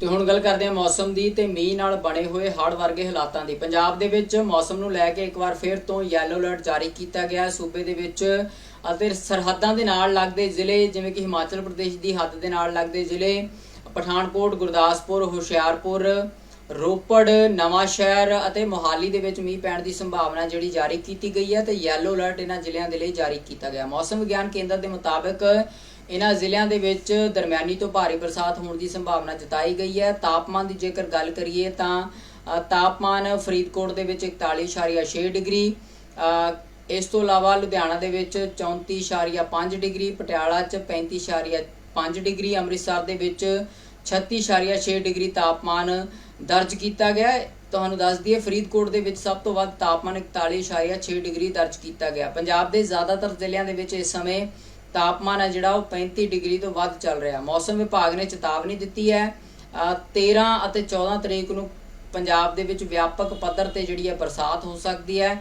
ਤੇ ਹੁਣ ਗੱਲ ਕਰਦੇ ਹਾਂ ਮੌਸਮ ਦੀ ਤੇ ਮੀਂਹ ਨਾਲ ਬਣੇ ਹੋਏ ਹੜ੍ਹ ਵਰਗੇ ਹਾਲਾਤਾਂ ਦੀ। ਪੰਜਾਬ ਦੇ ਵਿੱਚ ਮੌਸਮ ਨੂੰ ਲੈ ਕੇ ਇੱਕ ਵਾਰ ਫਿਰ ਤੋਂ ਯੈਲੋ ਅਲਰਟ ਜਾਰੀ ਕੀਤਾ ਗਿਆ ਹੈ। ਸੂਬੇ ਦੇ ਵਿੱਚ ਅਤੇ ਸਰਹੱਦਾਂ ਦੇ ਨਾਲ ਲੱਗਦੇ ਜ਼ਿਲ੍ਹੇ ਜਿਵੇਂ ਕਿ ਹਿਮਾਚਲ ਪ੍ਰਦੇਸ਼ ਦੀ ਹੱਦ ਦੇ ਨਾਲ ਲੱਗਦੇ ਜ਼ਿਲ੍ਹੇ ਪਠਾਨਕੋਟ, ਗੁਰਦਾਸਪੁਰ, ਹੁਸ਼ਿਆਰਪੁਰ ਰੋਪੜ ਨਵਾਂ ਸ਼ਹਿਰ ਅਤੇ ਮੋਹਾਲੀ ਦੇ ਵਿੱਚ ਮੀਂਹ ਪੈਣ ਦੀ ਸੰਭਾਵਨਾ ਜਿਹੜੀ ਜਾਰੀ ਕੀਤੀ ਗਈ ਹੈ ਤੇ ਯੈਲੋ ਅਲਰਟ ਇਹਨਾਂ ਜ਼ਿਲ੍ਹਿਆਂ ਦੇ ਲਈ ਜਾਰੀ ਕੀਤਾ ਗਿਆ। ਮੌਸਮ ਵਿਗਿਆਨ ਕੇਂਦਰ ਦੇ ਮੁਤਾਬਕ ਇਹਨਾਂ ਜ਼ਿਲ੍ਹਿਆਂ ਦੇ ਵਿੱਚ ਦਰਮਿਆਨੀ ਤੋਂ ਭਾਰੀ ਬਰਸਾਤ ਹੋਣ ਦੀ ਸੰਭਾਵਨਾ ਜਤਾਈ ਗਈ ਹੈ। ਤਾਪਮਾਨ ਦੀ ਜੇਕਰ ਗੱਲ ਕਰੀਏ ਤਾਂ ਤਾਪਮਾਨ ਫਰੀਦਕੋਟ ਦੇ ਵਿੱਚ 41.6 ਡਿਗਰੀ ਇਸ ਤੋਂ ਇਲਾਵਾ ਲੁਧਿਆਣਾ ਦੇ ਵਿੱਚ 34.5 ਡਿਗਰੀ, ਪਟਿਆਲਾ 'ਚ 35.5 ਡਿਗਰੀ, ਅੰਮ੍ਰਿਤਸਰ ਦੇ ਵਿੱਚ 36.6 ਡਿਗਰੀ ਤਾਪਮਾਨ ਦਰਜ ਕੀਤਾ ਗਿਆ ਤੁਹਾਨੂੰ ਦੱਸ ਦਈਏ ਫਰੀਦਕੋਟ ਦੇ ਵਿੱਚ ਸਭ ਤੋਂ ਵੱਧ ਤਾਪਮਾਨ 41.6 ਡਿਗਰੀ ਦਰਜ ਕੀਤਾ ਗਿਆ। ਪੰਜਾਬ ਦੇ ਜ਼ਿਆਦਾਤਰ ਜ਼ਿਲ੍ਹਿਆਂ ਦੇ ਵਿੱਚ ਇਸ ਸਮੇਂ ਤਾਪਮਾਨ ਹੈ ਜਿਹੜਾ ਉਹ 35 ਡਿਗਰੀ ਤੋਂ ਵੱਧ ਚੱਲ ਰਿਹਾ। ਮੌਸਮ ਵਿਭਾਗ ਨੇ ਚੇਤਾਵਨੀ ਦਿੱਤੀ ਹੈ ਅ, 13 ਅਤੇ 14 ਤਰੀਕ ਨੂੰ ਪੰਜਾਬ ਦੇ ਵਿੱਚ ਵਿਆਪਕ ਪੱਧਰ ਤੇ ਜਿਹੜੀ ਹੈ ਬਰਸਾਤ ਹੋ ਸਕਦੀ ਹੈ।